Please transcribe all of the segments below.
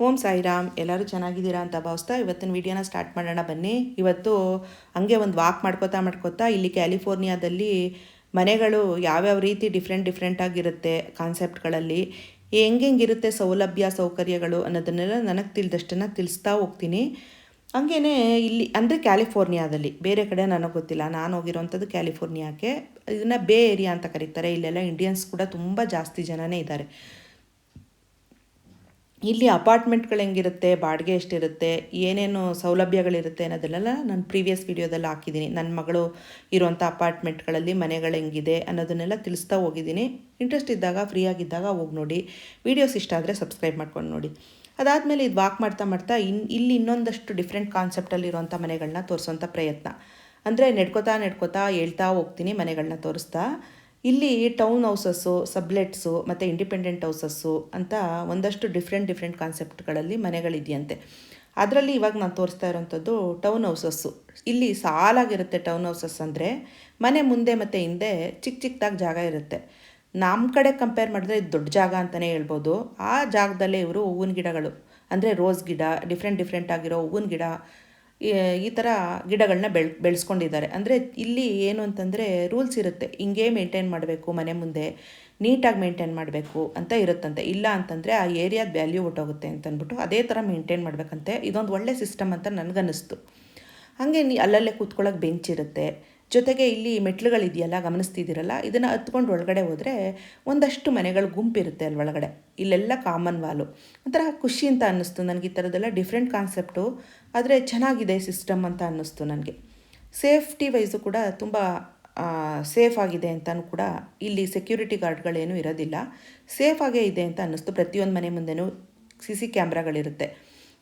ಓಂ ಸಾಯಿರಾಮ್, ಎಲ್ಲರೂ ಚೆನ್ನಾಗಿದ್ದೀರಾ ಅಂತ ಭಾವಿಸ್ತಾ ಇವತ್ತಿನ ವಿಡಿಯೋನ ಸ್ಟಾರ್ಟ್ ಮಾಡೋಣ ಬನ್ನಿ. ಇವತ್ತು ಹಂಗೆ ಒಂದು ವಾಕ್ ಮಾಡ್ಕೋತಾ ಮಾಡ್ಕೋತಾ ಇಲ್ಲಿ ಕ್ಯಾಲಿಫೋರ್ನಿಯಾದಲ್ಲಿ ಮನೆಗಳು ಯಾವ್ಯಾವ ರೀತಿ ಡಿಫ್ರೆಂಟ್ ಡಿಫ್ರೆಂಟ್ ಆಗಿರುತ್ತೆ ಕಾನ್ಸೆಪ್ಟ್ಗಳಲ್ಲಿ, ಹೆಂಗೆಂಗಿರುತ್ತೆ ಸೌಲಭ್ಯ, ಸೌಕರ್ಯಗಳು ಅನ್ನೋದನ್ನೆಲ್ಲ ನನಗೆ ತಿಳಿದಷ್ಟನ್ನು ತಿಳಿಸ್ತಾ ಹೋಗ್ತೀನಿ. ಹಂಗೇ ಇಲ್ಲಿ, ಅಂದರೆ ಕ್ಯಾಲಿಫೋರ್ನಿಯಾದಲ್ಲಿ, ಬೇರೆ ಕಡೆ ನನಗೆ ಗೊತ್ತಿಲ್ಲ, ನಾನು ಹೋಗಿರೋವಂಥದ್ದು ಕ್ಯಾಲಿಫೋರ್ನಿಯಾಕ್ಕೆ. ಇದನ್ನು ಬೇ ಏರಿಯಾ ಅಂತ ಕರೀತಾರೆ, ಇಲ್ಲೆಲ್ಲ ಇಂಡಿಯನ್ಸ್ ಕೂಡ ತುಂಬ ಜಾಸ್ತಿ ಜನನೇ ಇದ್ದಾರೆ. ಇಲ್ಲಿ ಅಪಾರ್ಟ್ಮೆಂಟ್ಗಳು ಹೆಂಗಿರುತ್ತೆ, ಬಾಡಿಗೆ ಎಷ್ಟಿರುತ್ತೆ, ಏನೇನು ಸೌಲಭ್ಯಗಳಿರುತ್ತೆ ಅನ್ನೋದನ್ನೆಲ್ಲ ನಾನು ಪ್ರೀವಿಯಸ್ ವೀಡಿಯೋದಲ್ಲಿ ಹಾಕಿದ್ದೀನಿ. ನನ್ನ ಮಗಳು ಇರುವಂಥ ಅಪಾರ್ಟ್ಮೆಂಟ್ಗಳಲ್ಲಿ ಮನೆಗಳು ಹೆಂಗಿದೆ ಅನ್ನೋದನ್ನೆಲ್ಲ ತಿಳಿಸ್ತಾ ಹೋಗಿದ್ದೀನಿ. ಇಂಟ್ರೆಸ್ಟ್ ಇದ್ದಾಗ ಫ್ರೀ ಆಗಿದ್ದಾಗ ಹೋಗಿ ನೋಡಿ. ವೀಡಿಯೋಸ್ ಇಷ್ಟ ಆದರೆ ಸಬ್ಸ್ಕ್ರೈಬ್ ಮಾಡ್ಕೊಂಡು ನೋಡಿ. ಅದಾದಮೇಲೆ ಇದು ವಾಕ್ ಮಾಡ್ತಾ ಮಾಡ್ತಾ ಇನ್, ಇಲ್ಲಿ ಇನ್ನೊಂದಷ್ಟು ಡಿಫ್ರೆಂಟ್ ಕಾನ್ಸೆಪ್ಟಲ್ಲಿರುವಂಥ ಮನೆಗಳನ್ನ ತೋರಿಸೋಂಥ ಪ್ರಯತ್ನ. ಅಂದರೆ ನೆಡ್ಕೋತಾ ನೆಡ್ಕೋತಾ ಹೇಳ್ತಾ ಹೋಗ್ತೀನಿ ಮನೆಗಳನ್ನ ತೋರಿಸ್ತಾ. ಇಲ್ಲಿ ಟೌನ್ ಹೌಸಸ್ಸು ಸಬ್ಲೆಟ್ಸು ಮತ್ತು ಇಂಡಿಪೆಂಡೆಂಟ್ ಹೌಸಸ್ಸು ಅಂತ ಒಂದಷ್ಟು ಡಿಫ್ರೆಂಟ್ ಡಿಫ್ರೆಂಟ್ ಕಾನ್ಸೆಪ್ಟ್ಗಳಲ್ಲಿ ಮನೆಗಳಿದೆಯಂತೆ. ಅದರಲ್ಲಿ ಇವಾಗ ನಾನು ತೋರಿಸ್ತಾ ಇರೋವಂಥದ್ದು ಟೌನ್ ಹೌಸಸ್ಸು ಇಲ್ಲಿ ಸಾಲಾಗಿರುತ್ತೆ ಟೌನ್ ಹೌಸಸ್ ಅಂದರೆ ಮನೆ ಮುಂದೆ ಮತ್ತು ಹಿಂದೆ ಚಿಕ್ಕ ಚಿಕ್ಕದಾಗಿ ಜಾಗ ಇರುತ್ತೆ. ನಮ್ಮ ಕಡೆ ಕಂಪೇರ್ ಮಾಡಿದ್ರೆ ಇದು ದೊಡ್ಡ ಜಾಗ ಅಂತಲೇ ಹೇಳ್ಬೋದು. ಆ ಜಾಗದಲ್ಲೇ ಇವರು ಹೂವಿನ ಗಿಡಗಳು. ಅಂದರೆ ರೋಸ್ ಗಿಡ ಡಿಫ್ರೆಂಟ್ ಡಿಫ್ರೆಂಟ್ ಆಗಿರೋ ಹೂವಿನ ಗಿಡ ಈ ಥರ ಗಿಡಗಳನ್ನ ಬೆಳ್, ಬೆಳೆಸ್ಕೊಂಡಿದ್ದಾರೆ. ಅಂದರೆ ಇಲ್ಲಿ ಏನು ಅಂತಂದರೆ ರೂಲ್ಸ್ ಇರುತ್ತೆ. ಹಿಂಗೆ ಮೇಂಟೈನ್ ಮಾಡಬೇಕು, ಮನೆ ಮುಂದೆ ನೀಟಾಗಿ ಮೇಂಟೈನ್ ಮಾಡಬೇಕು ಅಂತ ಇರುತ್ತಂತೆ. ಇಲ್ಲ ಅಂತಂದರೆ ಆ ಏರಿಯಾದ ವ್ಯಾಲ್ಯೂ ಹೊಟ್ಟೋಗುತ್ತೆ ಅಂತಂದ್ಬಿಟ್ಟು ಅದೇ ಥರ ಮೇಂಟೈನ್ ಮಾಡಬೇಕಂತೆ. ಇದೊಂದು ಒಳ್ಳೆ ಸಿಸ್ಟಮ್ ಅಂತ ನನಗನ್ನಿಸ್ತು. ಹಾಗೆ ನೀ ಅಲ್ಲಲ್ಲೇ ಕೂತ್ಕೊಳ್ಳೋಕೆ ಬೆಂಚ್ ಇರುತ್ತೆ. ಜೊತೆಗೆ ಇಲ್ಲಿ ಮೆಟ್ಲುಗಳಿದೆಯಲ್ಲ, ಗಮನಿಸ್ತಿದ್ದೀರಲ್ಲ? ಇದನ್ನು ಹತ್ಕೊಂಡು ಒಳಗಡೆ ಹೋದರೆ ಒಂದಷ್ಟು ಮನೆಗಳು ಗುಂಪಿರುತ್ತೆ ಅಲ್ಲಿ ಒಳಗಡೆ. ಇಲ್ಲೆಲ್ಲ ಕಾಮನ್ ವಾಲು ಒಂಥರ ಖುಷಿ ಅಂತ ಅನ್ನಿಸ್ತು. ನನಗೆ ಈ ಥರದ್ದೆಲ್ಲ ಡಿಫ್ರೆಂಟ್ ಕಾನ್ಸೆಪ್ಟು ಆದರೆ ಚೆನ್ನಾಗಿದೆ ಸಿಸ್ಟಮ್ ಅಂತ ಅನ್ನಿಸ್ತು ನನಗೆ. ಸೇಫ್ಟಿ ವೈಸು ಕೂಡ ತುಂಬ ಸೇಫ್ ಆಗಿದೆ ಅಂತಲೂ ಕೂಡ ಇಲ್ಲಿ ಸೆಕ್ಯೂರಿಟಿ ಗಾರ್ಡ್ಗಳೇನೂ ಇರೋದಿಲ್ಲ. ಸೇಫ್ ಆಗೇ ಇದೆ ಅಂತ ಅನ್ನಿಸ್ತು. ಪ್ರತಿಯೊಂದು ಮನೆ ಮುಂದೆನೂ ಸಿ ಸಿ ಕ್ಯಾಮ್ರಾಗಳಿರುತ್ತೆ.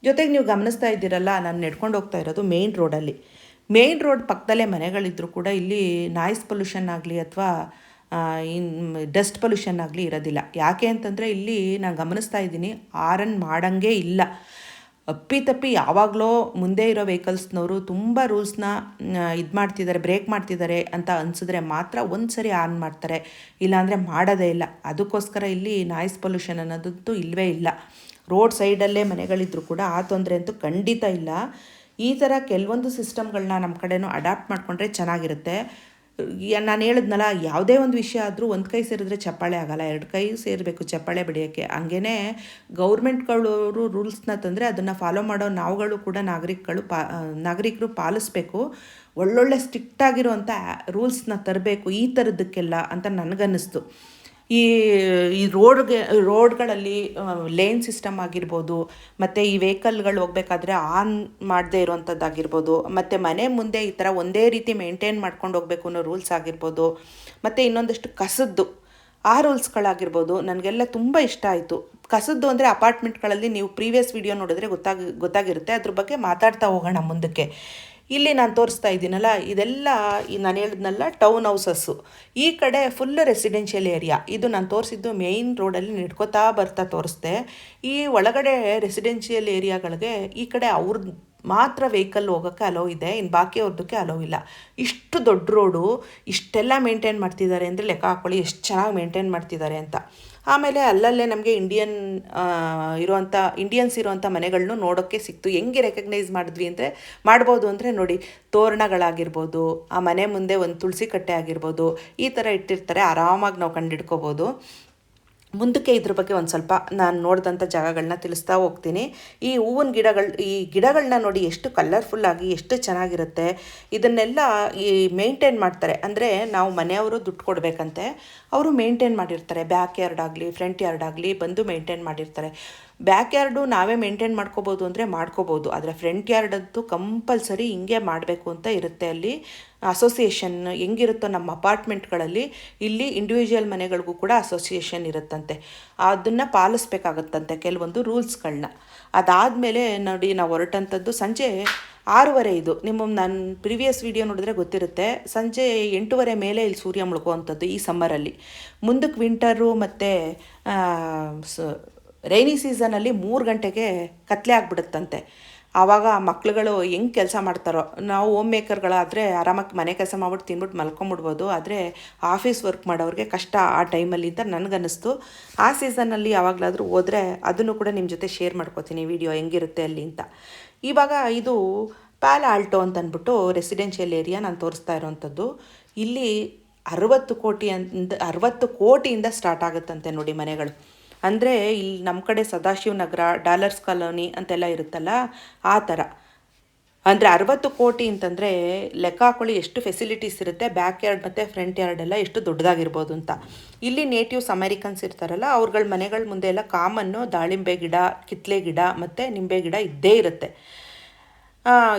ಜೊತೆಗೆ ನೀವು ಗಮನಿಸ್ತಾ ಇದ್ದೀರಲ್ಲ, ನಾನು ನೆಡ್ಕೊಂಡು ಹೋಗ್ತಾ ಇರೋದು ಮೇಯ್ನ್ ರೋಡಲ್ಲಿ ಮೇನ್ ರೋಡ್ ಪಕ್ಕದಲ್ಲೇ ಮನೆಗಳಿದ್ದರೂ ಕೂಡ ಇಲ್ಲಿ ನಾಯ್ಸ್ ಪೊಲ್ಯೂಷನ್ ಆಗಲಿ ಅಥವಾ ಇನ್ ಡಸ್ಟ್ ಪೊಲ್ಯೂಷನ್ ಆಗಲಿ ಇರೋದಿಲ್ಲ. ಯಾಕೆ ಅಂತಂದರೆ ಇಲ್ಲಿ ನಾನು ಗಮನಿಸ್ತಾ ಇದ್ದೀನಿ, ಆರನ್ ಮಾಡಂಗೆ ಇಲ್ಲ. ಅಪ್ಪಿತಪ್ಪಿ ಯಾವಾಗಲೋ ಮುಂದೆ ಇರೋ ವೆಹಿಕಲ್ಸ್ನವರು ತುಂಬ ರೂಲ್ಸ್ನ ಇದು ಮಾಡ್ತಿದ್ದಾರೆ ಬ್ರೇಕ್ ಮಾಡ್ತಿದ್ದಾರೆ ಅಂತ ಅನಿಸಿದ್ರೆ ಮಾತ್ರ ಒಂದು ಸರಿ ಆನ್ ಮಾಡ್ತಾರೆ. ಇಲ್ಲಾಂದರೆ ಮಾಡೋದೇ ಇಲ್ಲ. ಅದಕ್ಕೋಸ್ಕರ ಇಲ್ಲಿ ನಾಯ್ಸ್ ಪೊಲ್ಯೂಷನ್ ಅನ್ನೋದಂತೂ ಇಲ್ಲವೇ ಇಲ್ಲ. ರೋಡ್ ಸೈಡಲ್ಲೇ ಮನೆಗಳಿದ್ರು ಕೂಡ ಆ ತೊಂದರೆ ಅಂತೂ ಖಂಡಿತ ಇಲ್ಲ. ಈ ಥರ ಕೆಲವೊಂದು ಸಿಸ್ಟಮ್ಗಳನ್ನ ನಮ್ಮ ಕಡೆನೂ ಅಡಾಪ್ಟ್ ಮಾಡಿಕೊಂಡ್ರೆ ಚೆನ್ನಾಗಿರುತ್ತೆ. ನಾನು ಹೇಳಿದ್ನಲ್ಲ, ಯಾವುದೇ ಒಂದು ವಿಷಯ ಆದರೂ ಒಂದು ಕೈ ಸೇರಿದ್ರೆ ಚಪ್ಪಾಳೆ ಆಗಲ್ಲ. ಎರಡು ಕೈ ಸೇರಬೇಕು ಚಪ್ಪಾಳೆ ಬಡಿಯೋಕ್ಕೆ. ಹಂಗೇ ಗೌರ್ಮೆಂಟ್ಗಳವರು ರೂಲ್ಸ್ನ ತಂದರೆ ಅದನ್ನು ಫಾಲೋ ಮಾಡೋ ನಾವುಗಳು ಕೂಡ ನಾಗರಿಕಗಳು ಪಾ ನಾಗರಿಕರು ಪಾಲಿಸ್ಬೇಕು. ಒಳ್ಳೊಳ್ಳೆ ಸ್ಟ್ರಿಕ್ಟಾಗಿರುವಂಥ ರೂಲ್ಸ್ನ ತರಬೇಕು ಈ ಥರದಕ್ಕೆಲ್ಲ ಅಂತ ನನಗನ್ನಿಸ್ತು. ಈ ಈ ರೋಡ್ಗೆ, ರೋಡ್ಗಳಲ್ಲಿ ಲೇನ್ ಸಿಸ್ಟಮ್ ಆಗಿರ್ಬೋದು, ಮತ್ತು ಈ ವೆಹಿಕಲ್ಗಳು ಹೋಗ್ಬೇಕಾದ್ರೆ ಆನ್ ಮಾಡದೇ ಇರೋವಂಥದ್ದಾಗಿರ್ಬೋದು ಮತ್ತು ಮನೆ ಮುಂದೆ ಈ ಥರ ಒಂದೇ ರೀತಿ ಮೇಂಟೈನ್ ಮಾಡ್ಕೊಂಡು ಹೋಗಬೇಕು ಅನ್ನೋ ರೂಲ್ಸ್ ಆಗಿರ್ಬೋದು, ಮತ್ತು ಇನ್ನೊಂದಷ್ಟು ಕಸದ್ದು, ಆ ರೂಲ್ಸ್ಗಳಾಗಿರ್ಬೋದು ನನಗೆಲ್ಲ ತುಂಬ ಇಷ್ಟ ಆಯಿತು. ಕಸದ್ದು ಅಂದರೆ ಅಪಾರ್ಟ್ಮೆಂಟ್ಗಳಲ್ಲಿ ನೀವು ಪ್ರೀವಿಯಸ್ ವಿಡಿಯೋ ನೋಡಿದ್ರೆ ಗೊತ್ತಾಗಿ, ಗೊತ್ತಾಗಿರುತ್ತೆ. ಅದ್ರ ಬಗ್ಗೆ ಮಾತಾಡ್ತಾ ಹೋಗೋಣ ಮುಂದಕ್ಕೆ. ಇಲ್ಲಿ ನಾನು ತೋರಿಸ್ತಾ ಇದ್ದೀನಲ್ಲ, ಇದೆಲ್ಲ ನಾನು ಹೇಳಿದ್ನಲ್ಲ ಟೌನ್ ಹೌಸಸ್ಸು ಈ ಕಡೆ ಫುಲ್ ರೆಸಿಡೆನ್ಷಿಯಲ್ ಏರಿಯಾ ಇದು ನಾನು ತೋರಿಸಿದ್ದು ಮೇಯ್ನ್ ರೋಡಲ್ಲಿ ನಡ್ಕೋತಾ ಬರ್ತಾ ತೋರಿಸ್ದೆ. ಈ ಒಳಗಡೆ ರೆಸಿಡೆನ್ಷಿಯಲ್ ಏರಿಯಾಗಳಿಗೆ ಈ ಕಡೆ ಅವ್ರ ಮಾತ್ರ ವೆಹಿಕಲ್ ಹೋಗೋಕ್ಕೆ ಅಲೋ ಇದೆ ಇನ್ನು ಬಾಕಿ ಅವ್ರದಕ್ಕೆ ಅಲೋ ಇಲ್ಲ. ಇಷ್ಟು ದೊಡ್ಡ ರೋಡು ಇಷ್ಟೆಲ್ಲ ಮೇಂಟೈನ್ ಮಾಡ್ತಿದ್ದಾರೆ ಅಂದರೆ ಲೆಕ್ಕ ಹಾಕ್ಕೊಳ್ಳಿ ಎಷ್ಟು ಚೆನ್ನಾಗಿ ಮೇಂಟೈನ್ ಮಾಡ್ತಿದ್ದಾರೆ ಅಂತ. ಆಮೇಲೆ ಅಲ್ಲಲ್ಲೇ ನಮಗೆ ಇಂಡಿಯನ್ ಇರುವಂಥ ಇಂಡಿಯನ್ಸ್ ಇರುವಂಥ ಮನೆಗಳನ್ನೂ ನೋಡೋಕ್ಕೆ ಸಿಕ್ತು. ಹೆಂಗೆ ರೆಕಗ್ನೈಸ್ ಮಾಡಿದ್ವಿ ಅಂದರೆ, ಮಾಡ್ಬೋದು ಅಂದರೆ ನೋಡಿ, ತೋರಣಗಳಾಗಿರ್ಬೋದು, ಆ ಮನೆ ಮುಂದೆ ಒಂದು ತುಳಸಿ ಕಟ್ಟೆ ಆಗಿರ್ಬೋದು, ಈ ಥರ ಇಟ್ಟಿರ್ತಾರೆ. ಆರಾಮಾಗಿ ನಾವು ಕಂಡಿಡ್ಕೋಬೋದು. ಮುಂದಕ್ಕೆ ಇದ್ರ ಬಗ್ಗೆ ಒಂದು ಸ್ವಲ್ಪ ನಾನು ನೋಡಿದಂಥ ಜಾಗಗಳನ್ನ ತಿಳಿಸ್ತಾ ಹೋಗ್ತೀನಿ. ಈ ಹೂವಿನ ಗಿಡಗಳು, ಈ ಗಿಡಗಳನ್ನ ನೋಡಿ ಎಷ್ಟು ಕಲರ್ಫುಲ್ಲಾಗಿ ಎಷ್ಟು ಚೆನ್ನಾಗಿರುತ್ತೆ. ಇದನ್ನೆಲ್ಲ ಈ ಮೇಂಟೈನ್ ಮಾಡ್ತಾರೆ. ಅಂದರೆ ನಾವು ಮನೆಯವರು ದುಡ್ಡು ಕೊಡಬೇಕಂತೆ. ಅವರು ಮೇಂಟೈನ್ ಮಾಡಿರ್ತಾರೆ. ಬ್ಯಾಕ್ ಯಾರ್ಡ್ ಆಗಲಿ ಫ್ರಂಟ್ ಯಾರ್ಡ್ ಆಗಲಿ ಬಂದು ಮೇಂಟೈನ್ ಮಾಡಿರ್ತಾರೆ. ಬ್ಯಾಕ್ ಯಾರ್ಡು ನಾವೇ ಮೇಂಟೈನ್ ಮಾಡ್ಕೋಬೋದು ಅಂದರೆ ಮಾಡ್ಕೋಬೋದು. ಆದರೆ ಫ್ರಂಟ್ ಯಾರ್ಡ್ ಅಂತೂ ಕಂಪಲ್ಸರಿ ಹಿಂಗೆ ಮಾಡಬೇಕು ಅಂತ ಇರುತ್ತೆ ಅಲ್ಲಿ. ಅಸೋಸಿಯೇಷನ್ ಹೆಂಗಿರುತ್ತೋ ನಮ್ಮ ಅಪಾರ್ಟ್ಮೆಂಟ್ಗಳಲ್ಲಿ ಇಲ್ಲಿ ಇಂಡಿವಿಜುವಲ್ ಮನೆಗಳಿಗೂ ಕೂಡ ಅಸೋಸಿಯೇಷನ್ ಇರುತ್ತಂತೆ. ಅದನ್ನು ಪಾಲಿಸ್ಬೇಕಾಗತ್ತಂತೆ ಕೆಲವೊಂದು ರೂಲ್ಸ್ಗಳನ್ನ ಅದಾದಮೇಲೆ ನೋಡಿ ನಾವು ಹೊರಟಂಥದ್ದು ಸಂಜೆ ಆರೂವರೆ ಇದು. ನಿಮ್ಮ ನನ್ನ ಪ್ರಿವಿಯಸ್ ವಿಡಿಯೋ ನೋಡಿದ್ರೆ ಗೊತ್ತಿರುತ್ತೆ. ಸಂಜೆ ಎಂಟೂವರೆ ಮೇಲೆ ಇಲ್ಲಿ ಸೂರ್ಯ ಮುಳುಗುವಂಥದ್ದು ಈ ಸಮ್ಮರಲ್ಲಿ ಮುಂದಕ್ಕೆ ವಿಂಟರು ಮತ್ತು ರೈನಿ ಸೀಸನಲ್ಲಿ ಮೂರು ಗಂಟೆಗೆ ಕತ್ಲೆ ಆಗಿಬಿಡುತ್ತಂತೆ. ಆವಾಗ ಮಕ್ಳುಗಳು ಹೆಂಗ್ ಕೆಲಸ ಮಾಡ್ತಾರೋ, ನಾವು ಹೋಮ್ ಮೇಕರ್ಗಳಾದರೆ ಆರಾಮಾಗಿ ಮನೆ ಕೆಲಸ ಮಾಡ್ಬಿಟ್ಟು ತಿನ್ಬಿಟ್ಟು ಮಲ್ಕೊಂಬಿಡ್ಬೋದು, ಆದರೆ ಆಫೀಸ್ ವರ್ಕ್ ಮಾಡೋರಿಗೆ ಕಷ್ಟ ಆ ಟೈಮಲ್ಲಿ ಅಂತ ನನಗನ್ನಿಸ್ತು. ಆ ಸೀಸನ್ನಲ್ಲಿ ಯಾವಾಗಲಾದರೂ ಹೋದರೆ ಅದನ್ನು ಕೂಡ ನಿಮ್ಮ ಜೊತೆ ಶೇರ್ ಮಾಡ್ಕೋತೀನಿ ವಿಡಿಯೋ ಹೆಂಗಿರುತ್ತೆ ಅಲ್ಲಿ ಅಂತ. ಇವಾಗ ಇದು ಪ್ಯಾಲ ಆಲ್ಟೋ ಅಂತ ಅಂದ್ಬಿಟ್ಟು ರೆಸಿಡೆನ್ಷಿಯಲ್ ಏರಿಯಾ ನಾನು ತೋರಿಸ್ತಾ ಇರೋವಂಥದ್ದು ಇಲ್ಲಿ ಅರವತ್ತು ಕೋಟಿ ಅಂತ ಅರವತ್ತು ಕೋಟಿಯಿಂದ ಸ್ಟಾರ್ಟ್ ಆಗುತ್ತಂತೆ ನೋಡಿ ಮನೆಗಳು. ಅಂದರೆ ಇಲ್ಲಿ ನಮ್ಮ ಕಡೆ ಸದಾಶಿವನಗರ ಡಾಲರ್ಸ್ ಕಾಲೋನಿ ಅಂತೆಲ್ಲ ಇರುತ್ತಲ್ಲ, ಆ ಥರ ಅಂದರೆ ಅರವತ್ತು ಕೋಟಿ ಅಂತಂದರೆ ಲೆಕ್ಕ ಹಾಕೊಳ್ಳಿ ಎಷ್ಟು ಫೆಸಿಲಿಟೀಸ್ ಇರುತ್ತೆ ಬ್ಯಾಕ್ ಯಾರ್ಡ್ ಮತ್ತು ಫ್ರಂಟ್ ಯಾರ್ಡ್ ಎಲ್ಲ ಎಷ್ಟು ದೊಡ್ಡದಾಗಿರ್ಬೋದು ಅಂತ. ಇಲ್ಲಿ ನೇಟಿವ್ಸ್ ಅಮೆರಿಕನ್ಸ್ ಇರ್ತಾರಲ್ಲ, ಅವ್ರುಗಳ ಮನೆಗಳ ಮುಂದೆ ಎಲ್ಲ ಕಾಮನ್ನು ದಾಳಿಂಬೆ ಗಿಡ, ಕಿತ್ಲೆ ಗಿಡ ಮತ್ತು ನಿಂಬೆ ಗಿಡ ಇದ್ದೇ ಇರುತ್ತೆ.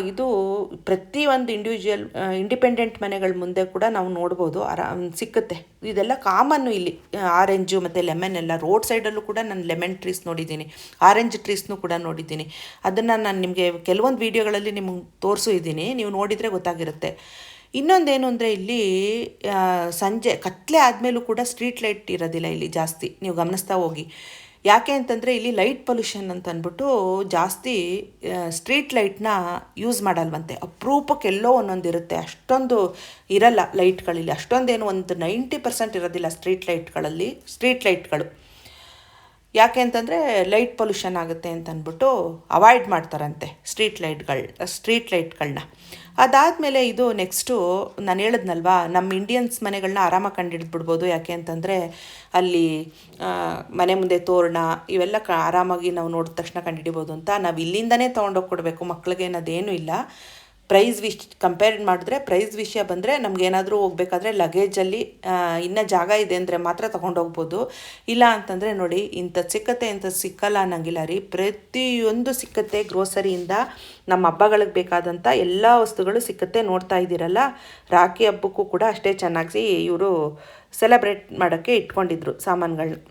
ಇದು ಪ್ರತಿಯೊಂದು ಇಂಡಿವಿಜುವಲ್ ಇಂಡಿಪೆಂಡೆಂಟ್ ಮನೆಗಳ ಮುಂದೆ ಕೂಡ ನಾವು ನೋಡ್ಬೋದು. ಆರಾಮ್ ಸಿಕ್ಕುತ್ತೆ. ಇದೆಲ್ಲ ಕಾಮನ್ನು ಇಲ್ಲಿ. ಆರೆಂಜು ಮತ್ತು ಲೆಮನ್ ಎಲ್ಲ ರೋಡ್ ಸೈಡಲ್ಲೂ ಕೂಡ ನಾನು ಲೆಮನ್ ಟ್ರೀಸ್ ನೋಡಿದ್ದೀನಿ. ಆರೆಂಜ್ ಟ್ರೀಸ್ನು ಕೂಡ ನೋಡಿದ್ದೀನಿ. ಅದನ್ನು ನಾನು ನಿಮಗೆ ಕೆಲವೊಂದು ವೀಡಿಯೋಗಳಲ್ಲಿ ನಿಮಗೆ ತೋರಿಸು ಇದ್ದೀನಿ ನೀವು ನೋಡಿದರೆ ಗೊತ್ತಾಗಿರುತ್ತೆ. ಇನ್ನೊಂದೇನು ಅಂದರೆ ಇಲ್ಲಿ ಸಂಜೆ ಕತ್ತಲೆ ಆದಮೇಲೂ ಕೂಡ ಸ್ಟ್ರೀಟ್ ಲೈಟ್ ಇರೋದಿಲ್ಲ ಇಲ್ಲಿ ಜಾಸ್ತಿ. ನೀವು ಗಮನಿಸ್ತಾ ಹೋಗಿ. ಯಾಕೆ ಅಂತಂದರೆ ಇಲ್ಲಿ ಲೈಟ್ ಪೊಲ್ಯೂಷನ್ ಅಂತ ಅಂದ್ಬಿಟ್ಟು ಜಾಸ್ತಿ ಸ್ಟ್ರೀಟ್ ಲೈಟ್ನ ಯೂಸ್ ಮಾಡಲ್ವಂತೆ. ಅಪರೂಪಕ್ಕೆ ಎಲ್ಲೋ ಒಂದೊಂದು ಇರುತ್ತೆ. ಅಷ್ಟೊಂದು ಇರಲ್ಲ ಲೈಟ್ಗಳಲ್ಲಿ. ಅಷ್ಟೊಂದೇನು ಒಂದು ನೈಂಟಿ ಪರ್ಸೆಂಟ್ ಇರೋದಿಲ್ಲ ಸ್ಟ್ರೀಟ್ ಲೈಟ್ಗಳಲ್ಲಿ, ಸ್ಟ್ರೀಟ್ ಲೈಟ್ಗಳು. ಯಾಕೆ ಅಂತಂದರೆ ಲೈಟ್ ಪೊಲ್ಯೂಷನ್ ಆಗುತ್ತೆ ಅಂತ ಅಂದ್ಬಿಟ್ಟು ಅವಾಯ್ಡ್ ಮಾಡ್ತಾರಂತೆ ಸ್ಟ್ರೀಟ್ ಲೈಟ್ಗಳು, ಸ್ಟ್ರೀಟ್ ಲೈಟ್ಗಳನ್ನ. ಅದಾದಮೇಲೆ ಇದು ನೆಕ್ಸ್ಟು ನಾನು ಹೇಳಿದ್ನಲ್ವಾ ನಮ್ಮ ಇಂಡಿಯನ್ಸ್ ಮನೆಗಳನ್ನ ಆರಾಮಾಗಿ ಕಂಡಿಡಿದ್ಬಿಡ್ಬೋದು ಯಾಕೆ ಅಂತಂದರೆ, ಅಲ್ಲಿ ಮನೆ ಮುಂದೆ ತೋರಣ, ಇವೆಲ್ಲ ಆರಾಮಾಗಿ ನಾವು ನೋಡಿದ ತಕ್ಷಣ ಕಂಡುಹಿಡಿಬೋದು ಅಂತ ನಾವು ಇಲ್ಲಿಂದನೇ ತೊಗೊಂಡೋಗಿ ಕೊಡಬೇಕು. ಮಕ್ಕಳಿಗೆ ಅನ್ನೋದೇನೂ ಇಲ್ಲ. ಪ್ರೈಸ್ ವಿಶ್ ಕಂಪೇರ್ ಮಾಡಿದ್ರೆ ಪ್ರೈಸ್ ವಿಷಯ ಬಂದರೆ ನಮಗೇನಾದರೂ ಹೋಗ್ಬೇಕಾದ್ರೆ ಲಗೇಜಲ್ಲಿ ಇನ್ನೂ ಜಾಗ ಇದೆ ಅಂದರೆ ಮಾತ್ರ ತೊಗೊಂಡೋಗ್ಬೋದು ಇಲ್ಲ ಅಂತಂದರೆ ನೋಡಿ, ಇಂಥ ಸಿಕ್ಕತ್ತೆ ಅಂತ ಸಿಕ್ಕಲ್ಲ ಅನ್ನಂಗಿಲ್ಲ ರೀ. ಪ್ರತಿಯೊಂದು ಸಿಕ್ಕತ್ತೆ ಗ್ರೋಸರಿಯಿಂದ ನಮ್ಮ ಹಬ್ಬಗಳಿಗೆ ಬೇಕಾದಂಥ ಎಲ್ಲ ವಸ್ತುಗಳು ಸಿಕ್ಕತ್ತೆ ನೋಡ್ತಾ ಇದ್ದೀರಲ್ಲ. ರಾಖಿ ಹಬ್ಬಕ್ಕೂ ಕೂಡ ಅಷ್ಟೇ ಚೆನ್ನಾಗಿ ಇವರು ಸೆಲೆಬ್ರೇಟ್ ಮಾಡೋಕ್ಕೆ ಇಟ್ಕೊಂಡಿದ್ರು ಸಾಮಾನುಗಳನ್ನ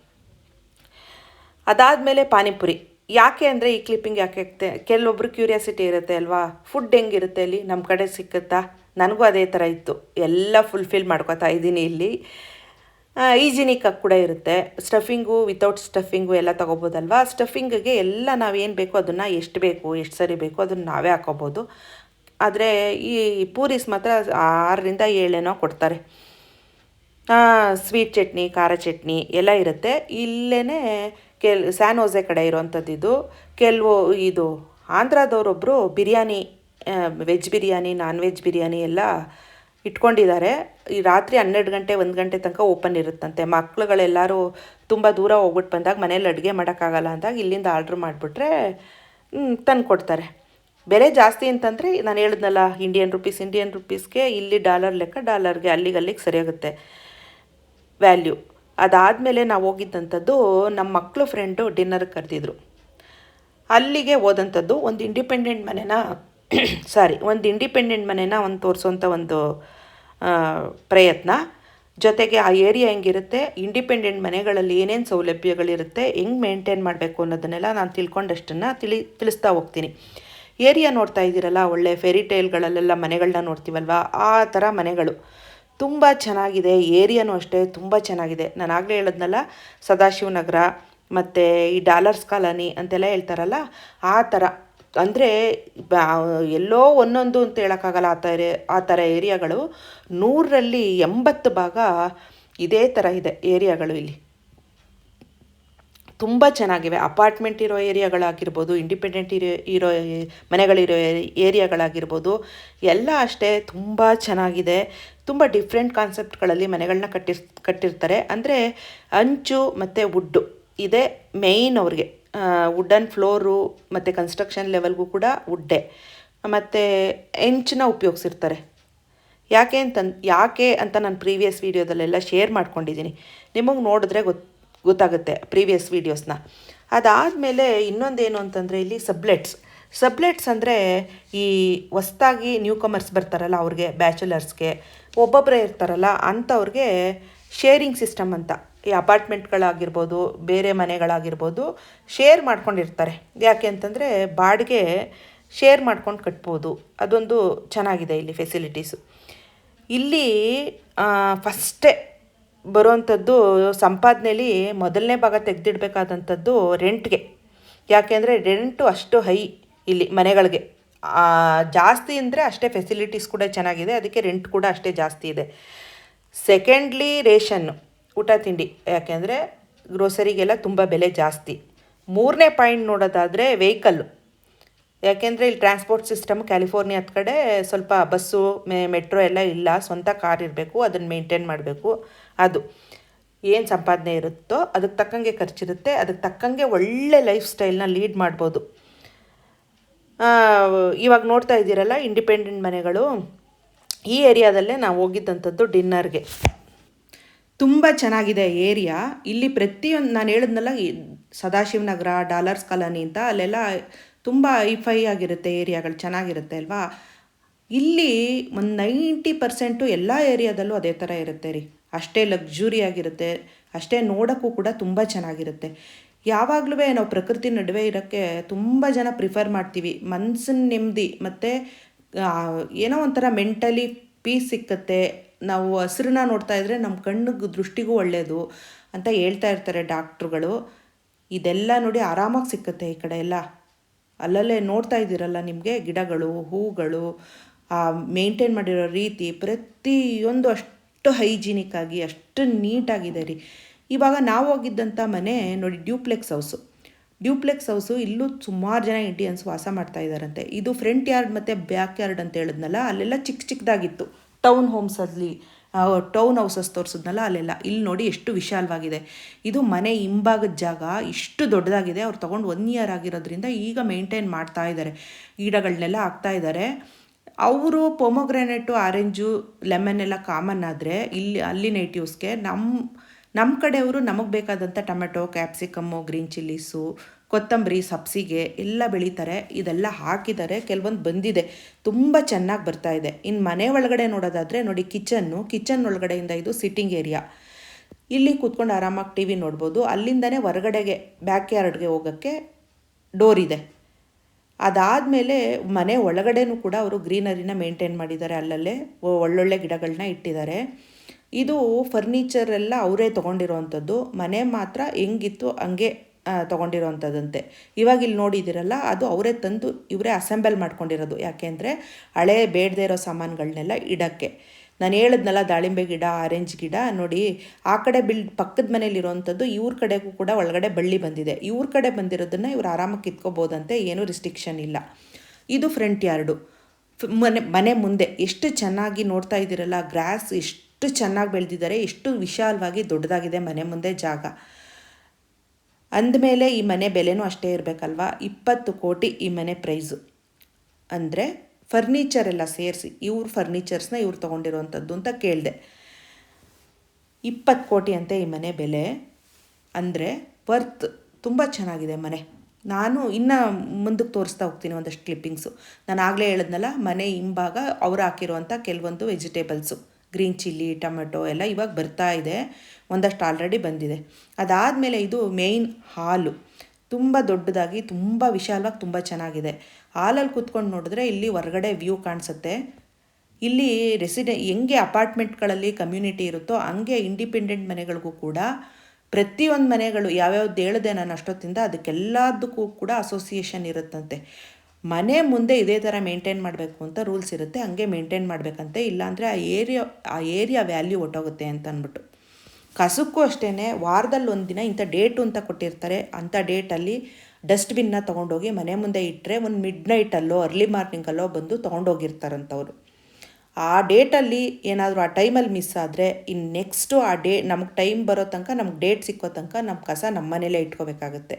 ಅದಾದಮೇಲೆ ಪಾನಿಪುರಿ. ಯಾಕೆ ಅಂದರೆ ಈ ಕ್ಲಿಪ್ಪಿಂಗ್ ಯಾಕೆ ಆಗ್ತೆ? ಕೆಲವೊಬ್ರು ಕ್ಯೂರಿಯಾಸಿಟಿ ಇರುತ್ತೆ ಅಲ್ವಾ? ಫುಡ್ ಹೆಂಗಿರುತ್ತೆ ಅಲ್ಲಿ? ನಮ್ಮ ಕಡೆ ಸಿಕ್ಕುತ್ತಾ? ನನಗೂ ಅದೇ ಥರ ಇತ್ತು. ಎಲ್ಲ ಫುಲ್ಫಿಲ್ ಮಾಡ್ಕೊತಾ ಇದ್ದೀನಿ ಇಲ್ಲಿ. ಈಜಿನಿಕ್ ಕೂಡ ಇರುತ್ತೆ. ಸ್ಟಫಿಂಗು ವಿತೌಟ್ ಸ್ಟಫಿಂಗು ಎಲ್ಲ ತೊಗೋಬೋದಲ್ವಾ? ಸ್ಟಫಿಂಗಿಗೆ ಎಲ್ಲ ನಾವೇನು ಬೇಕೋ ಅದನ್ನು ಎಷ್ಟು ಬೇಕು, ಎಷ್ಟು ಸರಿ ಬೇಕು ಅದನ್ನು ನಾವೇ ಹಾಕೋಬೋದು. ಆದರೆ ಈ ಪೂರೀಸ್ ಮಾತ್ರ ಆರರಿಂದ ಏಳೇನೋ ಕೊಡ್ತಾರೆ. ಸ್ವೀಟ್ ಚಟ್ನಿ, ಖಾರ ಚಟ್ನಿ ಎಲ್ಲ ಇರುತ್ತೆ. ಇಲ್ಲೇ ಕೆಲ್ ಸ್ಯಾನೋಸೆ ಕಡೆ ಇರೋವಂಥದ್ದು ಕೆಲವು ಇದು ಆಂಧ್ರದವರೊಬ್ಬರು biryani veg biryani non veg biryani ಎಲ್ಲ ಇಟ್ಕೊಂಡಿದ್ದಾರೆ. ಈ ರಾತ್ರಿ ಹನ್ನೆರಡು ಗಂಟೆ, ಒಂದು ಗಂಟೆ ತನಕ ಓಪನ್ ಇರುತ್ತಂತೆ. ಮಕ್ಳುಗಳೆಲ್ಲರೂ ತುಂಬ ದೂರ ಹೋಗ್ಬಿಟ್ಟು ಬಂದಾಗ ಮನೇಲಿ ಅಡುಗೆ ಮಾಡೋಕ್ಕಾಗಲ್ಲ ಅಂದಾಗ ಇಲ್ಲಿಂದ ಆರ್ಡ್ರ್ ಮಾಡಿಬಿಟ್ರೆ ತಂದು ಕೊಡ್ತಾರೆ ಬೆಲೆ ಜಾಸ್ತಿ ಅಂತಂದರೆ ನಾನು ಹೇಳಿದ್ನಲ್ಲ ಇಂಡಿಯನ್ ರುಪೀಸ್ ಇಂಡಿಯನ್ ರುಪೀಸ್ಗೆ ಇಲ್ಲಿ ಡಾಲರ್ ಲೆಕ್ಕ ಡಾಲರ್ಗೆ ಅಲ್ಲಿಗೆ ಅಲ್ಲಿಗೆ ಸರಿಯಾಗುತ್ತೆ ವ್ಯಾಲ್ಯೂ ಅದಾದಮೇಲೆ ನಾವು ಹೋಗಿದ್ದಂಥದ್ದು ನಮ್ಮ ಮಕ್ಕಳು ಫ್ರೆಂಡು ಡಿನ್ನರ್ಗೆ ಕರೆದಿದ್ರು. ಅಲ್ಲಿಗೆ ಹೋದಂಥದ್ದು ಒಂದು ಇಂಡಿಪೆಂಡೆಂಟ್ ಮನೆನ ಸಾರಿ ಒಂದು ಇಂಡಿಪೆಂಡೆಂಟ್ ಮನೆನ ಒಂದು ತೋರಿಸೋಂಥ ಒಂದು ಪ್ರಯತ್ನ. ಜೊತೆಗೆ ಆ ಏರಿಯಾ ಹೆಂಗಿರುತ್ತೆ ಇಂಡಿಪೆಂಡೆಂಟ್ ಮನೆಗಳಲ್ಲಿ ಏನೇನು ಸೌಲಭ್ಯಗಳಿರುತ್ತೆ, ಹೆಂಗೆ ಮೇಂಟೈನ್ ಮಾಡಬೇಕು ಅನ್ನೋದನ್ನೆಲ್ಲ ನಾನು ತಿಳ್ಕೊಂಡಷ್ಟನ್ನು ತಿಳಿ, ತಿಳಿಸ್ತಾ ಹೋಗ್ತೀನಿ. ಏರಿಯಾ ನೋಡ್ತಾ ಇದ್ದೀರಲ್ಲ, ಒಳ್ಳೆ ಫೆರಿ ಟೈಲ್ಗಳಲ್ಲೆಲ್ಲ ಮನೆಗಳನ್ನ ನೋಡ್ತೀವಲ್ವ? ಆ ಥರ ಮನೆಗಳು. ತುಂಬ ಚೆನ್ನಾಗಿದೆ, ಏರಿಯಾನೂ ಅಷ್ಟೇ ತುಂಬ ಚೆನ್ನಾಗಿದೆ. ನಾನು ಆಗಲೇ ಹೇಳಿದ್ನಲ್ಲ, ಸದಾಶಿವನಗರ ಮತ್ತು ಈ ಡಾಲರ್ಸ್ ಕಾಲನಿ ಅಂತೆಲ್ಲ ಹೇಳ್ತಾರಲ್ಲ, ಆ ಥರ. ಅಂದರೆ ಎಲ್ಲೋ ಒಂದೊಂದು ಅಂತ ಹೇಳೋಕ್ಕಾಗಲ್ಲ, ಆ ಥರ ಆ ಥರ ಏರಿಯಾಗಳು. ನೂರರಲ್ಲಿ ಎಂಬತ್ತು ಭಾಗ ಇದೇ ಥರ ಇದೆ ಏರಿಯಾಗಳು ಇಲ್ಲಿ. ತುಂಬ ಚೆನ್ನಾಗಿವೆ. ಅಪಾರ್ಟ್ಮೆಂಟ್ ಇರೋ ಏರಿಯಾಗಳಾಗಿರ್ಬೋದು, ಇಂಡಿಪೆಂಡೆಂಟ್ ಇರೋ ಇರೋ ಮನೆಗಳಿರೋ ಏರಿಯಾಗಳಾಗಿರ್ಬೋದು, ಎಲ್ಲ ಅಷ್ಟೇ ತುಂಬ ಚೆನ್ನಾಗಿದೆ. ತುಂಬ ಡಿಫ್ರೆಂಟ್ ಕಾನ್ಸೆಪ್ಟ್ಗಳಲ್ಲಿ ಮನೆಗಳನ್ನ ಕಟ್ಟಿರ್, ಕಟ್ಟಿರ್ತಾರೆ. ಅಂದರೆ ಅಂಚು ಮತ್ತು ವುಡ್ಡು ಇದೇ ಮೇಯ್ನ್ ಅವ್ರಿಗೆ. ವುಡನ್ ಫ್ಲೋರು ಮತ್ತು ಕನ್ಸ್ಟ್ರಕ್ಷನ್ ಲೆವೆಲ್ಗೂ ಕೂಡ ವುಡ್ಡೆ ಮತ್ತು ಎಂಚನ್ನ ಉಪಯೋಗಿಸಿರ್ತಾರೆ. ಯಾಕೆ ಅಂತ ಯಾಕೆ ಅಂತ ನಾನು ಪ್ರೀವಿಯಸ್ ವೀಡಿಯೋದಲ್ಲೆಲ್ಲ ಶೇರ್ ಮಾಡ್ಕೊಂಡಿದ್ದೀನಿ ನಿಮಗೆ ನೋಡಿದ್ರೆ ಗೊತ್ತು ಗೊತ್ತಾಗುತ್ತೆ ಪ್ರೀವಿಯಸ್ ವೀಡಿಯೋಸ್ನ ಅದಾದಮೇಲೆ ಇನ್ನೊಂದೇನು ಅಂತಂದರೆ ಇಲ್ಲಿ ಸಬ್ಲೆಟ್ಸ್ ಸಬ್ಲೆಟ್ಸ್ ಅಂದರೆ ಈ ಹೊಸ್ದಾಗಿ ನ್ಯೂ ಕಮರ್ಸ್ ಬರ್ತಾರಲ್ಲ ಅವ್ರಿಗೆ ಬ್ಯಾಚುಲರ್ಸ್ಗೆ ಒಬ್ಬೊಬ್ಬರೇ ಇರ್ತಾರಲ್ಲ ಅಂಥವ್ರಿಗೆ ಶೇರಿಂಗ್ ಸಿಸ್ಟಮ್ ಅಂತ. ಈ ಅಪಾರ್ಟ್ಮೆಂಟ್ಗಳಾಗಿರ್ಬೋದು ಬೇರೆ ಮನೆಗಳಾಗಿರ್ಬೋದು ಶೇರ್ ಮಾಡ್ಕೊಂಡಿರ್ತಾರೆ. ಯಾಕೆ ಅಂತಂದರೆ ಬಾಡಿಗೆ ಶೇರ್ ಮಾಡ್ಕೊಂಡು ಕಟ್ಬೋದು. ಅದೊಂದು ಚೆನ್ನಾಗಿದೆ ಇಲ್ಲಿ ಫೆಸಿಲಿಟೀಸು ಇಲ್ಲಿ ಫಸ್ಟೇ ಬರುವಂಥದ್ದು ಸಂಪಾದನೆಯಲ್ಲಿ ಮೊದಲನೇ ಭಾಗ ತೆಗೆದಿಡ್ಬೇಕಾದಂಥದ್ದು ರೆಂಟ್ಗೆ ಯಾಕೆಂದರೆ ರೆಂಟು ಅಷ್ಟು ಹೈ ಇಲ್ಲಿ ಮನೆಗಳಿಗೆ. ಜಾಸ್ತಿ ಅಂದರೆ ಅಷ್ಟೇ ಫೆಸಿಲಿಟೀಸ್ ಕೂಡ ಚೆನ್ನಾಗಿದೆ, ಅದಕ್ಕೆ ರೆಂಟ್ ಕೂಡ ಅಷ್ಟೇ ಜಾಸ್ತಿ ಇದೆ. ಸೆಕೆಂಡ್ಲಿ ರೇಷನ್ನು ಊಟ, ತಿಂಡಿ. ಯಾಕೆಂದರೆ ಗ್ರೋಸರಿಗೆಲ್ಲ ತುಂಬ ಬೆಲೆ ಜಾಸ್ತಿ. ಮೂರನೇ ಪಾಯಿಂಟ್ ನೋಡೋದಾದರೆ ವೆಹಿಕಲ್ಲು ಯಾಕೆಂದರೆ ಇಲ್ಲಿ ಟ್ರಾನ್ಸ್ಪೋರ್ಟ್ ಸಿಸ್ಟಮ್ ಕ್ಯಾಲಿಫೋರ್ನಿಯಾದ ಕಡೆ ಸ್ವಲ್ಪ ಬಸ್ಸು ಮೆಟ್ರೋ ಎಲ್ಲ ಇಲ್ಲ, ಸ್ವಂತ ಕಾರ್ ಇರಬೇಕು, ಅದನ್ನು ಮೇಂಟೈನ್ ಮಾಡಬೇಕು. ಅದು ಏನು ಸಂಪಾದನೆ ಇರುತ್ತೋ ಅದಕ್ಕೆ ತಕ್ಕಂಗೆ ಖರ್ಚಿರುತ್ತೆ, ಅದಕ್ಕೆ ತಕ್ಕಂಗೆ ಒಳ್ಳೆ ಲೈಫ್ ಸ್ಟೈಲ್ನ ಲೀಡ್ ಮಾಡ್ಬೋದು. ಇವಾಗ ನೋಡ್ತಾ ಇದ್ದೀರಲ್ಲ ಇಂಡಿಪೆಂಡೆಂಟ್ ಮನೆಗಳು. ಈ ಏರಿಯಾದಲ್ಲೇ ನಾವು ಹೋಗಿದ್ದಂಥದ್ದು ಡಿನ್ನರ್ಗೆ. ತುಂಬ ಚೆನ್ನಾಗಿದೆ ಏರಿಯಾ. ಇಲ್ಲಿ ಪ್ರತಿಯೊಂದು, ನಾನು ಹೇಳಿದ್ನಲ್ಲ ಸದಾಶಿವನಗರ, ಡಾಲರ್ಸ್ ಕಾಲೋನಿ ಅಂತ, ಅಲ್ಲೆಲ್ಲ ತುಂಬ ಐಫೈ ಆಗಿರುತ್ತೆ ಏರಿಯಾಗಳು, ಚೆನ್ನಾಗಿರುತ್ತೆ ಅಲ್ವಾ? ಇಲ್ಲಿ ಒಂದು ನೈಂಟಿ ಪರ್ಸೆಂಟು ಎಲ್ಲ ಏರಿಯಾದಲ್ಲೂ ಅದೇ ಥರ ಇರುತ್ತೆ ರೀ. ಅಷ್ಟೇ ಲಕ್ಸುರಿ ಆಗಿರುತ್ತೆ ಅಷ್ಟೇ ನೋಡೋಕ್ಕೂ ಕೂಡ ತುಂಬ ಚೆನ್ನಾಗಿರುತ್ತೆ. ಯಾವಾಗಲೂ ನಾವು ಪ್ರಕೃತಿ ನಡುವೆ ಇರೋಕ್ಕೆ ತುಂಬ ಜನ ಪ್ರಿಫರ್ ಮಾಡ್ತೀವಿ. ಮನ್ಸಿನ ನೆಮ್ಮದಿ, ಮತ್ತು ಏನೋ ಒಂಥರ ಮೆಂಟಲಿ ಪೀಸ್ ಸಿಕ್ಕತ್ತೆ. ನಾವು ಹಸಿರನ್ನ ನೋಡ್ತಾ ಇದ್ರೆ ನಮ್ಮ ಕಣ್ಣಿಗೆ ದೃಷ್ಟಿಗೂ ಒಳ್ಳೆಯದು ಅಂತ ಹೇಳ್ತಾ ಇರ್ತಾರೆ ಡಾಕ್ಟ್ರುಗಳು. ಇದೆಲ್ಲ ನೋಡಿ ಆರಾಮಾಗಿ ಸಿಕ್ಕತ್ತೆ ಈ ಕಡೆ ಎಲ್ಲ. ಅಲ್ಲಲ್ಲೇ ನೋಡ್ತಾ ಇದ್ದೀರಲ್ಲ ನಿಮಗೆ ಗಿಡಗಳು, ಹೂಗಳು ಮೇಂಟೈನ್ ಮಾಡಿರೋ ರೀತಿ ಪ್ರತಿಯೊಂದು ಅಷ್ಟು ಹೈಜಿನಿಕ್ ಆಗಿ, ಅಷ್ಟು ನೀಟಾಗಿದೆ ರೀ. ಇವಾಗ ನಾವು ಹೋಗಿದ್ದಂಥ ಮನೆ ನೋಡಿ ಡ್ಯೂಪ್ಲೆಕ್ಸ್ ಹೌಸು. ಡ್ಯೂಪ್ಲೆಕ್ಸ್ ಹೌಸು ಇಲ್ಲೂ ಸುಮಾರು ಜನ ಇಂಡಿಯನ್ಸ್ ವಾಸ ಮಾಡ್ತಾ ಇದ್ದಾರಂತೆ ಇದು ಫ್ರಂಟ್ ಯಾರ್ಡ್ ಮತ್ತು ಬ್ಯಾಕ್ ಯಾರ್ಡ್ ಅಂತ ಹೇಳಿದ್ನಲ್ಲ, ಅಲ್ಲೆಲ್ಲ ಚಿಕ್ಕ ಚಿಕ್ಕದಾಗಿತ್ತು ಟೌನ್ ಹೋಮ್ಸಲ್ಲಿ ಟೌನ್ ಹೌಸಸ್ ತೋರಿಸಿದ್ನಲ್ಲ ಅಲ್ಲೆಲ್ಲ. ಇಲ್ಲಿ ನೋಡಿ ಎಷ್ಟು ವಿಶಾಲವಾಗಿದೆ. ಇದು ಮನೆ ಹಿಂಭಾಗದ ಜಾಗ ಇಷ್ಟು ದೊಡ್ಡದಾಗಿದೆ. ಅವ್ರು ತೊಗೊಂಡು ಒನ್ ಇಯರ್ ಆಗಿರೋದ್ರಿಂದ ಈಗ ಮೇಂಟೈನ್ ಮಾಡ್ತಾ ಇದ್ದಾರೆ ಗಿಡಗಳನ್ನೆಲ್ಲ ಹಾಕ್ತಾ ಇದ್ದಾರೆ ಅವರು ಪೊಮೊಗ್ರೆನೇಟು, ಆರೆಂಜು, ಲೆಮನ್ ಎಲ್ಲ ಕಾಮನ್ ಆದರೆ ಇಲ್ಲಿ, ಅಲ್ಲಿ ನೇಟಿವ್ಸ್ಗೆ ನಮ್ಮ ನಮ್ಮ ಕಡೆಯವರು ನಮಗೆ ಬೇಕಾದಂಥ ಟೊಮೆಟೊ, ಕ್ಯಾಪ್ಸಿಕಮ್ಮು, ಗ್ರೀನ್ ಚಿಲ್ಲೀಸು, ಕೊತ್ತಂಬರಿ, ಸಬ್ಸಿಗೆ ಎಲ್ಲ ಬೆಳೀತಾರೆ. ಇದೆಲ್ಲ ಹಾಕಿದ್ದಾರೆ ಕೆಲವೊಂದು ಬಂದಿದೆ. ತುಂಬ ಚೆನ್ನಾಗಿ ಬರ್ತಾ ಇದೆ. ಇನ್ನು ಮನೆ ಒಳಗಡೆ ನೋಡೋದಾದರೆ ನೋಡಿ ಕಿಚನ್ನು. ಕಿಚನ್ ಒಳಗಡೆಯಿಂದ ಇದು ಸಿಟ್ಟಿಂಗ್ ಏರಿಯಾ. ಇಲ್ಲಿ ಕೂತ್ಕೊಂಡು ಆರಾಮಾಗಿ ಟಿ ವಿ ನೋಡ್ಬೋದು. ಅಲ್ಲಿಂದನೇ ಹೊರಗಡೆಗೆ ಬ್ಯಾಕ್ ಯಾರ್ಡ್ಗೆ ಹೋಗೋಕ್ಕೆ ಡೋರ್ ಇದೆ. ಅದಾದಮೇಲೆ ಮನೆ ಒಳಗಡೆನೂ ಕೂಡ ಅವರು ಗ್ರೀನರಿನ ಮೇಂಟೈನ್ ಮಾಡಿದ್ದಾರೆ. ಅಲ್ಲಲ್ಲೇ ಒಳ್ಳೊಳ್ಳೆ ಗಿಡಗಳನ್ನ ಇಟ್ಟಿದ್ದಾರೆ. ಇದು ಫರ್ನಿಚರ್ ಎಲ್ಲ ಅವರೇ ತೊಗೊಂಡಿರೋವಂಥದ್ದು ಮನೆ ಮಾತ್ರ ಹೆಂಗಿತ್ತು ಹಂಗೆ ತೊಗೊಂಡಿರೋವಂಥದ್ದಂತೆ ಇವಾಗ ಇಲ್ಲಿ ನೋಡಿದ್ದೀರಲ್ಲ, ಅದು ಅವರೇ ತಂದು ಇವರೇ ಅಸೆಂಬಲ್ ಮಾಡ್ಕೊಂಡಿರೋದು. ಯಾಕೆಂದರೆ ಹಳೆ ಬೇಡದೇ ಇರೋ ಸಾಮಾನುಗಳನ್ನೆಲ್ಲ ಇಡೋಕ್ಕೆ. ನಾನು ಹೇಳಿದ್ನಲ್ಲ, ದಾಳಿಂಬೆ ಗಿಡ ಆರೆಂಜ್ ಗಿಡ, ನೋಡಿ ಆ ಕಡೆ ಬಿಲ್, ಪಕ್ಕದ ಮನೇಲಿರೋವಂಥದ್ದು ಇವ್ರ ಕಡೆಗೂ ಕೂಡ ಒಳಗಡೆ ಬಳ್ಳಿ ಬಂದಿದೆ. ಇವ್ರ ಕಡೆ ಬಂದಿರೋದನ್ನು ಇವ್ರು ಆರಾಮಾಗಿ ಕಿತ್ಕೋಬೋದಂತೆ ಏನೂ ರಿಸ್ಟ್ರಿಕ್ಷನ್ ಇಲ್ಲ. ಇದು ಫ್ರಂಟ್ ಯಾರ್ಡು ಮನೆ ಮನೆ ಮುಂದೆ. ಎಷ್ಟು ಚೆನ್ನಾಗಿ ನೋಡ್ತಾ ಇದ್ದೀರಲ್ಲ ಗ್ರಾಸ್ ಎಷ್ಟು ಚೆನ್ನಾಗಿ ಬೆಳೆದಿದ್ದಾರೆ, ಎಷ್ಟು ವಿಶಾಲವಾಗಿ ದೊಡ್ಡದಾಗಿದೆ ಮನೆ ಮುಂದೆ ಜಾಗ. ಅಂದಮೇಲೆ ಈ ಮನೆ ಬೆಲೆನೂ ಅಷ್ಟೇ ಇರಬೇಕಲ್ವಾ? ಇಪ್ಪತ್ತು ಕೋಟಿ ಈ ಮನೆ ಪ್ರೈಸು. ಅಂದರೆ ಫರ್ನಿಚರ್ ಎಲ್ಲ ಸೇರಿಸಿ, ಇವ್ರ ಫರ್ನಿಚರ್ಸ್ನ ಇವ್ರು ತೊಗೊಂಡಿರೋವಂಥದ್ದು ಅಂತ ಕೇಳಿದೆ. ಇಪ್ಪತ್ತು ಕೋಟಿ ಅಂತೆ ಈ ಮನೆ ಬೆಲೆ. ಅಂದರೆ ವರ್ತ್ ತುಂಬ ಚೆನ್ನಾಗಿದೆ ಮನೆ. ನಾನು ಇನ್ನು ಮುಂದಕ್ಕೆ ತೋರಿಸ್ತಾ ಹೋಗ್ತೀನಿ ಒಂದಷ್ಟು ಕ್ಲಿಪ್ಪಿಂಗ್ಸು. ನಾನು ಆಗಲೇ ಹೇಳಿದ್ನಲ್ಲ, ಮನೆ ಹಿಂಭಾಗ ಅವ್ರು ಹಾಕಿರುವಂಥ ಕೆಲವೊಂದು ವೆಜಿಟೇಬಲ್ಸು. ಗ್ರೀನ್ ಚಿಲ್ಲಿ, ಟೊಮೆಟೊ ಎಲ್ಲ ಇವಾಗ ಬರ್ತಾ ಇದೆ. ಒಂದಷ್ಟು ಆಲ್ರೆಡಿ ಬಂದಿದೆ. ಅದಾದಮೇಲೆ ಇದು ಮೇಯ್ನ್ ಹಾಲು. ತುಂಬ ದೊಡ್ಡದಾಗಿ, ತುಂಬ ವಿಶಾಲವಾಗಿ ತುಂಬ ಚೆನ್ನಾಗಿದೆ. ಹಾಲಲ್ಲಿ ಕೂತ್ಕೊಂಡು ನೋಡಿದ್ರೆ ಇಲ್ಲಿ ಹೊರಗಡೆ ವ್ಯೂ ಕಾಣಿಸುತ್ತೆ. ಇಲ್ಲಿ ರೆಸಿಡೆ ಹೆಂಗೆ ಅಪಾರ್ಟ್ಮೆಂಟ್ಗಳಲ್ಲಿ ಕಮ್ಯುನಿಟಿ ಇರುತ್ತೋ ಹಂಗೆ ಇಂಡಿಪೆಂಡೆಂಟ್ ಮನೆಗಳಿಗೂ ಕೂಡ ಪ್ರತಿಯೊಂದು ಮನೆಗಳು ಯಾವ್ಯಾವ್ದು ಹೇಳಿದೆ ನಾನು ಅಷ್ಟೊತ್ತಿಂದ ಅದಕ್ಕೆಲ್ಲದಕ್ಕೂ ಕೂಡ ಅಸೋಸಿಯೇಷನ್ ಇರುತ್ತಂತೆ. ಮನೆ ಮುಂದೆ ಇದೇ ಥರ ಮೇಂಟೈನ್ ಮಾಡಬೇಕು ಅಂತ ರೂಲ್ಸ್ ಇರುತ್ತೆ, ಹಂಗೆ ಮೇಂಟೈನ್ ಮಾಡಬೇಕಂತೆ. ಇಲ್ಲಾಂದರೆ ಆ ಏರಿಯಾ ಆ ಏರಿಯಾ ವ್ಯಾಲ್ಯೂ ಒಟ್ಟೋಗುತ್ತೆ ಅಂತ ಅಂದ್ಬಿಟ್ಟು. ಕಸಕ್ಕೂ ಅಷ್ಟೇ ವಾರದಲ್ಲಿ ಒಂದು ದಿನ ಇಂಥ ಡೇಟು ಅಂತ ಕೊಟ್ಟಿರ್ತಾರೆ, ಅಂಥ ಡೇಟಲ್ಲಿ ಡಸ್ಟ್ಬಿನ್ನ ತೊಗೊಂಡೋಗಿ ಮನೆ ಮುಂದೆ ಇಟ್ಟರೆ ಒಂದು ಮಿಡ್ ನೈಟಲ್ಲೋ ಅರ್ಲಿ ಮಾರ್ನಿಂಗಲ್ಲೋ ಬಂದು ತೊಗೊಂಡೋಗಿರ್ತಾರಂಥವ್ರು ಆ ಡೇಟಲ್ಲಿ ಏನಾದರೂ ಆ ಟೈಮಲ್ಲಿ ಮಿಸ್ ಆದರೆ ಇನ್ನು ನೆಕ್ಸ್ಟು ಆ ಡೇ ನಮಗೆ ಟೈಮ್ ಬರೋ ತನಕ, ನಮ್ಗೆ ಡೇಟ್ ಸಿಕ್ಕೋ ತನಕ ನಮ್ಮ ಕಸ ನಮ್ಮ ಮನೇಲೇ ಇಟ್ಕೋಬೇಕಾಗತ್ತೆ.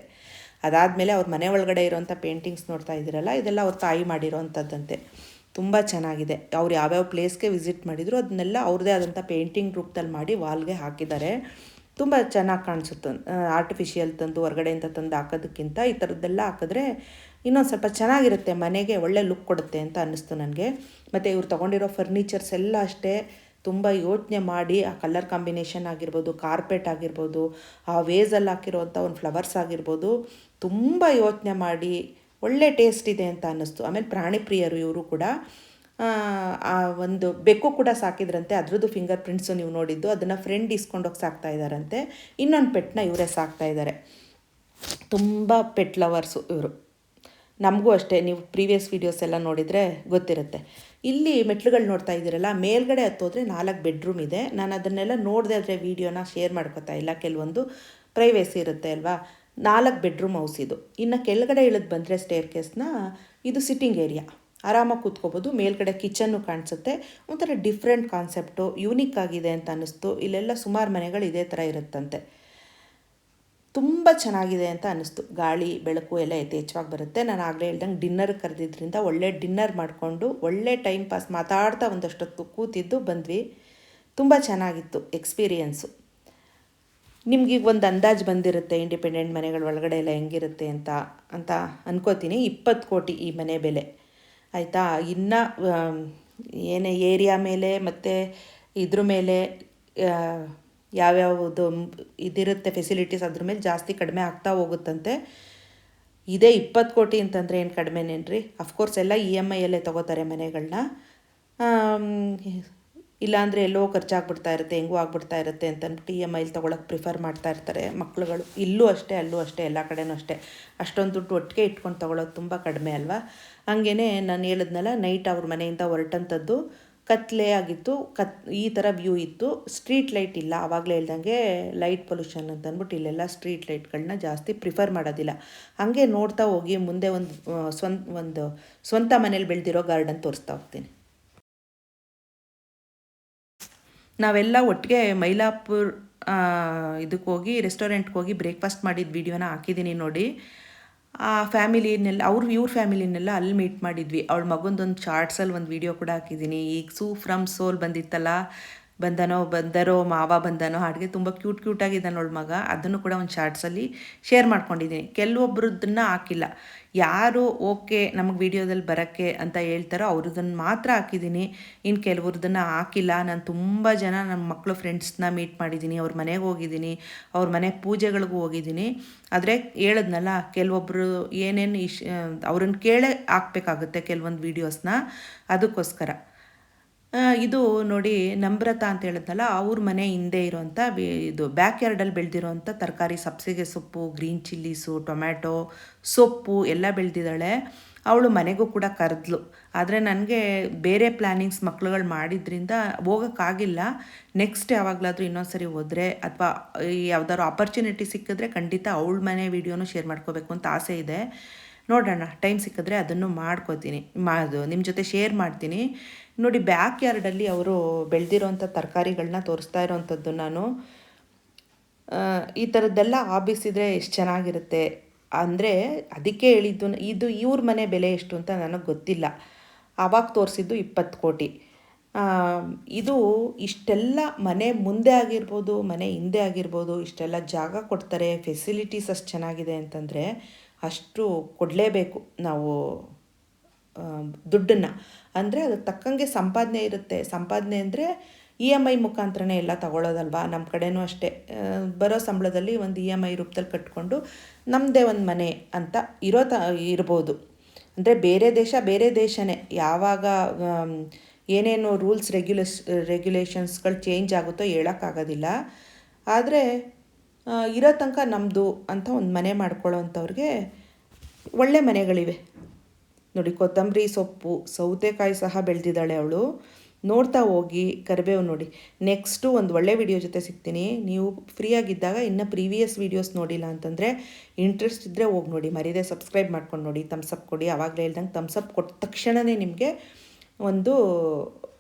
ಅದಾದಮೇಲೆ ಅವ್ರ ಮನೆ ಒಳಗಡೆ ಇರೋವಂಥ ಪೇಂಟಿಂಗ್ಸ್ ನೋಡ್ತಾ ಇದ್ದೀರಲ್ಲ, ಇದೆಲ್ಲ ಅವ್ರ ತಾಯಿ ಮಾಡಿರೋವಂಥದ್ದಂತೆ ತುಂಬ ಚೆನ್ನಾಗಿದೆ. ಅವ್ರು ಯಾವ್ಯಾವ ಪ್ಲೇಸ್ಗೆ ವಿಸಿಟ್ ಮಾಡಿದ್ರು ಅದನ್ನೆಲ್ಲ ಅವ್ರದ್ದೇ ಆದಂಥ ಪೇಂಟಿಂಗ್ ರೂಪದಲ್ಲಿ ಮಾಡಿ ವಾಲ್ಗೆ ಹಾಕಿದ್ದಾರೆ. ತುಂಬ ಚೆನ್ನಾಗಿ ಕಾಣಿಸುತ್ತೆ. ಆರ್ಟಿಫಿಷಿಯಲ್ ತಂದು ಹೊರಗಡೆಯಿಂದ ತಂದು ಹಾಕೋದಕ್ಕಿಂತ ಈ ಥರದ್ದೆಲ್ಲ ಹಾಕಿದ್ರೆ ಇನ್ನೊಂದು ಸ್ವಲ್ಪ ಚೆನ್ನಾಗಿರುತ್ತೆ. ಮನೆಗೆ ಒಳ್ಳೆ ಲುಕ್ ಕೊಡುತ್ತೆ ಅಂತ ಅನ್ನಿಸ್ತು ನನಗೆ. ಮತ್ತು ಇವ್ರು ತೊಗೊಂಡಿರೋ ಫರ್ನಿಚರ್ಸ್ ಎಲ್ಲ ಅಷ್ಟೇ. ತುಂಬ ಯೋಚನೆ ಮಾಡಿ ಆ ಕಲರ್ ಕಾಂಬಿನೇಷನ್ ಆಗಿರ್ಬೋದು ಕಾರ್ಪೆಟ್ ಆಗಿರ್ಬೋದು ಆ ವೇಸಲ್ಲಿ ಹಾಕಿರುವಂಥ ಒಂದು ಫ್ಲವರ್ಸ್ ಆಗಿರ್ಬೋದು ತುಂಬ ಯೋಚನೆ ಮಾಡಿ ಒಳ್ಳೆ ಟೇಸ್ಟ್ ಇದೆ ಅಂತ ಅನ್ನಿಸ್ತು. ಆಮೇಲೆ ಪ್ರಾಣಿ ಪ್ರಿಯರು ಇವರು ಕೂಡ ಆ, ಒಂದು ಬೆಕ್ಕು ಕೂಡ ಸಾಕಿದ್ರಂತೆ ಅದ್ರದ್ದು ಫಿಂಗರ್ ಪ್ರಿಂಟ್ಸು ನೀವು ನೋಡಿದ್ದು ಅದನ್ನು ಫ್ರೆಂಡ್ ಇಸ್ಕೊಂಡೋಗಿ ಸಾಕ್ತಾ ಇದ್ದಾರಂತೆ ಇನ್ನೊಂದು ಪೆಟ್ನ ಇವರೇ ಸಾಕ್ತಾ ಇದ್ದಾರೆ ತುಂಬ ಪೆಟ್ ಲವರ್ಸು ಇವರು. ನಮಗೂ ಅಷ್ಟೇ, ನೀವು ಪ್ರೀವಿಯಸ್ ವೀಡಿಯೋಸ್ ಎಲ್ಲ ನೋಡಿದರೆ ಗೊತ್ತಿರುತ್ತೆ. ಇಲ್ಲಿ ಮೆಟ್ಲುಗಳು ನೋಡ್ತಾ ಇದ್ದೀರಲ್ಲ, ಮೇಲ್ಗಡೆ ಹತ್ತೋದ್ರೆ ನಾಲ್ಕು ಬೆಡ್ರೂಮ್ ಇದೆ. ನಾನು ಅದನ್ನೆಲ್ಲ ನೋಡದೆ ಆದರೆ ವೀಡಿಯೋನ ಶೇರ್ ಮಾಡ್ಕೋತಾ ಇಲ್ಲ. ಕೆಲವೊಂದು ಪ್ರೈವೇಸಿ ಇರುತ್ತೆ ಅಲ್ವಾ? ನಾಲ್ಕು ಬೆಡ್ರೂಮ್ ಹೌಸ್ ಇದು. ಇನ್ನು ಕೆಳಗಡೆ ಇಳಿದು ಬಂದರೆ ಸ್ಟೇರ್ ಕೇಸ್ನ ಇದು ಸಿಟ್ಟಿಂಗ್ ಏರಿಯಾ ಆರಾಮಾಗಿ ಕೂತ್ಕೋಬೋದು. ಮೇಲ್ಗಡೆ ಕಿಚನ್ನು ಕಾಣಿಸುತ್ತೆ. ಒಂಥರ ಡಿಫ್ರೆಂಟ್ ಕಾನ್ಸೆಪ್ಟು ಯೂನಿಕ್ ಆಗಿದೆ ಅಂತ ಅನ್ನಿಸ್ತು. ಇಲ್ಲೆಲ್ಲ ಸುಮಾರು ಮನೆಗಳು ಇದೇ ಥರ ಇರುತ್ತಂತೆ. ತುಂಬ ಚೆನ್ನಾಗಿದೆ ಅಂತ ಅನ್ನಿಸ್ತು. ಗಾಳಿ, ಬೆಳಕು ಎಲ್ಲ ಯಥೇಚ್ಛವಾಗಿ ಬರುತ್ತೆ. ನಾನು ಆಗಲೇ ಹೇಳ್ದಂಗೆ ಡಿನ್ನರ್ ಕರೆದಿದ್ದರಿಂದ ಒಳ್ಳೆ ಡಿನ್ನರ್ ಮಾಡಿಕೊಂಡು ಒಳ್ಳೆ ಟೈಮ್ ಪಾಸ್ ಮಾತಾಡ್ತಾ ಒಂದಷ್ಟೊತ್ತು ಕೂತಿದ್ದು ಬಂದ್ವಿ. ತುಂಬ ಚೆನ್ನಾಗಿತ್ತು ಎಕ್ಸ್ಪೀರಿಯೆನ್ಸು ನಿಮ್ಗೆ ಒಂದು ಅಂದಾಜು ಬಂದಿರುತ್ತೆ ಇಂಡಿಪೆಂಡೆಂಟ್ ಮನೆಗಳ ಒಳಗಡೆ ಎಲ್ಲ ಹೆಂಗಿರುತ್ತೆ ಅಂತ ಅಂತ ಅನ್ಕೋತೀನಿ. ಇಪ್ಪತ್ತು ಕೋಟಿ ಈ ಮನೆ ಬೆಲೆ. ಆಯಿತಾ? ಇನ್ನು ಏನೇ ಏರಿಯಾ ಮೇಲೆ ಮತ್ತು ಇದ್ರ ಮೇಲೆ ಯಾವ್ಯಾವುದು ಇದಿರುತ್ತೆ ಫೆಸಿಲಿಟೀಸ್ ಅದ್ರ ಮೇಲೆ ಜಾಸ್ತಿ ಕಡಿಮೆ ಆಗ್ತಾ ಹೋಗುತ್ತಂತೆ. ಇದೇ ಇಪ್ಪತ್ತು ಕೋಟಿ ಅಂತಂದರೆ ಏನು ಕಡಿಮೆನೇನ್ರಿ? ಅಫ್ಕೋರ್ಸ್ ಎಲ್ಲ ಇ ಎಂ ಐಯಲ್ಲೇ ತೊಗೋತಾರೆ ಮನೆಗಳನ್ನ ಇಲ್ಲಾಂದರೆ ಎಲ್ಲೋ ಖರ್ಚಾಗ್ಬಿಡ್ತಾ ಇರುತ್ತೆ, ಹೆಂಗೂ ಆಗ್ಬಿಡ್ತಾ ಇರುತ್ತೆ ಅಂತಂದ್ಬಿಟ್ಟು ಇ ಎಂ ಐಲಿ ತೊಗೊಳಕ್ಕೆ ಪ್ರಿಫರ್ ಮಾಡ್ತಾ ಇರ್ತಾರೆ ಮಕ್ಕಳುಗಳು ಇಲ್ಲೂ ಅಷ್ಟೇ, ಅಲ್ಲೂ ಅಷ್ಟೇ, ಎಲ್ಲ ಕಡೆನೂ ಅಷ್ಟೇ. ಅಷ್ಟೊಂದು ದುಡ್ಡು ಒಟ್ಟಿಗೆ ಇಟ್ಕೊಂಡು ತೊಗೊಳೋದು ತುಂಬ ಕಡಿಮೆ ಅಲ್ವಾ? ಹಂಗೇ ನಾನು ಹೇಳಿದ್ನಲ್ಲ ನೈಟ್ ಅವ್ರ ಮನೆಯಿಂದ ಹೊರಟಂಥದ್ದು ಕತ್ಲೆ ಆಗಿತ್ತು, ಕತ್, ಈ ಥರ ವ್ಯೂ ಇತ್ತು. ಸ್ಟ್ರೀಟ್ ಲೈಟ್ ಇಲ್ಲ ಆವಾಗಲೇ ಹೇಳ್ದಂಗೆ ಲೈಟ್ ಪೊಲ್ಯೂಷನ್ ಅಂತ ಅಂದ್ಬಿಟ್ಟು ಇಲ್ಲೆಲ್ಲ ಸ್ಟ್ರೀಟ್ ಲೈಟ್ಗಳನ್ನ ಜಾಸ್ತಿ ಪ್ರಿಫರ್ ಮಾಡೋದಿಲ್ಲ. ಹಾಗೆ ನೋಡ್ತಾ ಹೋಗಿ ಮುಂದೆ ಒಂದು ಸ್ವಂತ ಒಂದು ಸ್ವಂತ ಮನೇಲಿ ಬೆಳೆದಿರೋ ಗಾರ್ಡನ್ ತೋರಿಸ್ತಾ ಹೋಗ್ತೀನಿ. ನಾವೆಲ್ಲ ಒಟ್ಟಿಗೆ ಮೈಲಾಪುರ್ ಇದಕ್ಕೆ ಹೋಗಿ ರೆಸ್ಟೋರೆಂಟ್ಗೆ ಹೋಗಿ ಬ್ರೇಕ್ಫಾಸ್ಟ್ ಮಾಡಿದ ವೀಡಿಯೋನ ಹಾಕಿದ್ದೀನಿ ನೋಡಿ. ಆ ಫ್ಯಾಮಿಲಿನೆಲ್ಲ ಅವ್ರ, ಇವ್ರ ಫ್ಯಾಮಿಲಿನೆಲ್ಲ ಅಲ್ಲಿ ಮೀಟ್ ಮಾಡಿದ್ವಿ. ಅವಳ ಮಗೊಂದೊಂದು ಶಾರ್ಟ್ಸಲ್ಲಿ ಒಂದು ವೀಡಿಯೋ ಕೂಡ ಹಾಕಿದ್ದೀನಿ ಈಗ ಸೂ ಫ್ರಮ್ ಸೋಲ್ ಬಂದಿತ್ತಲ್ಲ, ಬಂದನೋ, ಬಂದರೋ, ಮಾವ ಬಂದನೋ, ಹಾಡಿಗೆ ತುಂಬ ಕ್ಯೂಟ್ ಕ್ಯೂಟಾಗಿದ್ದಾನೆ ಅವಳ ಮಗ. ಅದನ್ನು ಕೂಡ ಒಂದು ಶಾರ್ಟ್ಸಲ್ಲಿ ಶೇರ್ ಮಾಡ್ಕೊಂಡಿದ್ದೀನಿ ಕೆಲವೊಬ್ಬರದನ್ನ ಹಾಕಿಲ್ಲ. ಯಾರು ಓಕೆ ನಮಗೆ ವಿಡಿಯೋದಲ್ಲಿ ಬರೋಕ್ಕೆ ಅಂತ ಹೇಳ್ತಾರೋ ಅವ್ರದನ್ನು ಮಾತ್ರ ಹಾಕಿದ್ದೀನಿ. ಇನ್ನು ಕೆಲವ್ರದನ್ನ ಹಾಕಿಲ್ಲ. ನಾನು ತುಂಬ ಜನ ನಮ್ಮ ಮಕ್ಕಳು ಫ್ರೆಂಡ್ಸ್ನ ಮೀಟ್ ಮಾಡಿದ್ದೀನಿ. ಅವ್ರ ಮನೆಗೆ ಹೋಗಿದ್ದೀನಿ. ಅವ್ರ ಮನೆ ಪೂಜೆಗಳಿಗೂ ಹೋಗಿದ್ದೀನಿ. ಆದರೆ ಹೇಳಿದ್ನಲ್ಲ ಕೆಲವೊಬ್ಬರು ಏನೇನು ಇಶ್ ಅವ್ರನ್ನ ಕೇಳೇ ಹಾಕ್ಬೇಕಾಗುತ್ತೆ ಕೆಲವೊಂದು ವೀಡಿಯೋಸ್ನ ಅದಕ್ಕೋಸ್ಕರ. ಇದು ನೋಡಿ ನಮ್ರತ ಅಂತ ಹೇಳಿದ್ನಲ್ಲ ಅವ್ರ ಮನೆ ಹಿಂದೆ ಇರೋವಂಥ ಇದು ಬ್ಯಾಕ್ ಯಾರ್ಡಲ್ಲಿ ಬೆಳೆದಿರೋವಂಥ ತರಕಾರಿ, ಸಬ್ಸಿಗೆ ಸೊಪ್ಪು, ಗ್ರೀನ್ ಚಿಲ್ಲೀಸು, ಟೊಮ್ಯಾಟೊ ಸೊಪ್ಪು ಎಲ್ಲ ಬೆಳೆದಿದ್ದಾಳೆ. ಅವಳು ಮನೆಗೂ ಕೂಡ ಕರೆದ್ಲು. ಆದರೆ ನನಗೆ ಬೇರೆ ಪ್ಲ್ಯಾನಿಂಗ್ಸ್ ಮಕ್ಳುಗಳು ಮಾಡಿದ್ರಿಂದ ಹೋಗೋಕ್ಕಾಗಿಲ್ಲ ನೆಕ್ಸ್ಟ್ ಯಾವಾಗಲಾದರೂ ಇನ್ನೊಂದ್ಸರಿ ಹೋದರೆ ಅಥವಾ ಯಾವ್ದಾದ್ರು ಆಪರ್ಚುನಿಟಿ ಸಿಕ್ಕಿದ್ರೆ ಖಂಡಿತ ಅವಳ ಮನೆ ವೀಡಿಯೋನು ಶೇರ್ ಮಾಡ್ಕೋಬೇಕು ಅಂತ ಆಸೆ ಇದೆ. ನೋಡೋಣ ಟೈಮ್ ಸಿಕ್ಕಿದ್ರೆ ಅದನ್ನು ಮಾಡ್ಕೋತೀನಿ. ಮಾ ನಿಮ್ಮ ಜೊತೆ ಶೇರ್ ಮಾಡ್ತೀನಿ. ನೋಡಿ ಬ್ಯಾಕ್ ಯಾರ್ಡಲ್ಲಿ ಅವರು ಬೆಳೆದಿರೋಂಥ ತರಕಾರಿಗಳನ್ನ ತೋರಿಸ್ತಾ ಇರೋವಂಥದ್ದು ನಾನು. ಈ ಥರದ್ದೆಲ್ಲ ಆಬಿಸಿದ್ರೆ ಎಷ್ಟು ಚೆನ್ನಾಗಿರುತ್ತೆ? ಅಂದರೆ ಅದಕ್ಕೆ ಹೇಳಿದ್ದು, ಇದು ಇವ್ರ ಮನೆ ಬೆಲೆ ಎಷ್ಟು ಅಂತ ನನಗೆ ಗೊತ್ತಿಲ್ಲ. ಆವಾಗ ತೋರಿಸಿದ್ದು ಇಪ್ಪತ್ತು ಕೋಟಿ. ಇದು ಇಷ್ಟೆಲ್ಲ ಮನೆ ಮುಂದೆ ಆಗಿರ್ಬೋದು, ಮನೆ ಹಿಂದೆ ಆಗಿರ್ಬೋದು, ಇಷ್ಟೆಲ್ಲ ಜಾಗ ಕೊಡ್ತಾರೆ ಫೆಸಿಲಿಟೀಸ್ ಅಷ್ಟು ಚೆನ್ನಾಗಿದೆ ಅಂತಂದರೆ ಅಷ್ಟು ಕೊಡಲೇಬೇಕು ನಾವು ದುಡ್ಡನ್ನು. ಅಂದರೆ ಅದಕ್ಕೆ ತಕ್ಕಂಗೆ ಸಂಪಾದನೆ ಇರುತ್ತೆ. ಸಂಪಾದನೆ ಅಂದರೆ ಇ ಎಂ ಐ ಮುಖಾಂತರನೇ ಎಲ್ಲ ತಗೊಳ್ಳೋದಲ್ವಾ ನಮ್ಮ ಕಡೆನೂ ಅಷ್ಟೇ. ಬರೋ ಸಂಬಳದಲ್ಲಿ ಒಂದು ಇ ಎಂ ಐ ರೂಪದಲ್ಲಿ ಕಟ್ಕೊಂಡು ನಮ್ಮದೇ ಒಂದು ಮನೆ ಅಂತ ಇರೋ ತ, ಇರ್ಬೋದು. ಅಂದರೆ ಬೇರೆ ದೇಶ ಬೇರೆ ದೇಶನೇ. ಯಾವಾಗ ಏನೇನು ರೂಲ್ಸ್, ರೆಗ್ಯುಲೇಸ್, ರೆಗ್ಯುಲೇಷನ್ಸ್ಗಳು ಚೇಂಜ್ ಆಗುತ್ತೋ ಹೇಳೋಕ್ಕಾಗೋದಿಲ್ಲ. ಆದರೆ ಇರೋ ತನಕ ನಮ್ಮದು ಅಂತ ಒಂದು ಮನೆ ಮಾಡ್ಕೊಳ್ಳೋ ಅಂಥವ್ರಿಗೆ ಒಳ್ಳೆ ಮನೆಗಳಿವೆ. ನೋಡಿ, ಕೊತ್ತಂಬರಿ, ಸೊಪ್ಪು, ಸೌತೆಕಾಯಿ ಸಹ ಬೆಳೆದಿದ್ದಾಳೆ ಅವಳು. ನೋಡ್ತಾ ಹೋಗಿ, ಕರಿಬೇವು ನೋಡಿ. ನೆಕ್ಸ್ಟು ಒಂದು ಒಳ್ಳೆ ವಿಡಿಯೋ ಜೊತೆ ಸಿಗ್ತೀನಿ. ನೀವು ಫ್ರೀಯಾಗಿದ್ದಾಗ ಇನ್ನೂ ಪ್ರೀವಿಯಸ್ ವೀಡಿಯೋಸ್ ನೋಡಿಲ್ಲ ಅಂತಂದರೆ ಇಂಟ್ರೆಸ್ಟ್ ಇದ್ದರೆ ಹೋಗಿ ನೋಡಿ. ಮರೀದೆ ಸಬ್ಸ್ಕ್ರೈಬ್ ಮಾಡ್ಕೊಂಡು ನೋಡಿ. ತಮ್ಸಪ್ ಕೊಡಿ. ಆವಾಗಲೇ ಹೇಳ್ದಂಗೆ ತಮ್ಸಪ್ ಕೊಟ್ಟ ತಕ್ಷಣವೇ ನಿಮಗೆ ಒಂದು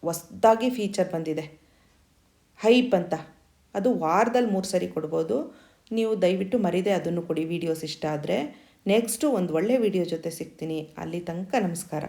ಹೊಸ್ದಾಗಿ ಫೀಚರ್ ಬಂದಿದೆ. ಹೈಪ್ ಅಂತ. ಅದು ವಾರದಲ್ಲಿ ಮೂರು ಸರಿ ಕೊಡ್ಬೋದು. ನೀವು ದಯವಿಟ್ಟು ಮರೀದೆ ಅದನ್ನು ಕೊಡಿ ವೀಡಿಯೋಸ್ ಇಷ್ಟ ಆದರೆ. ನೆಕ್ಸ್ಟು ಒಂದು ಒಳ್ಳೆ ವಿಡಿಯೋ ಜೊತೆ ಸಿಗ್ತೀನಿ. ಅಲ್ಲಿ ತನಕ ನಮಸ್ಕಾರ.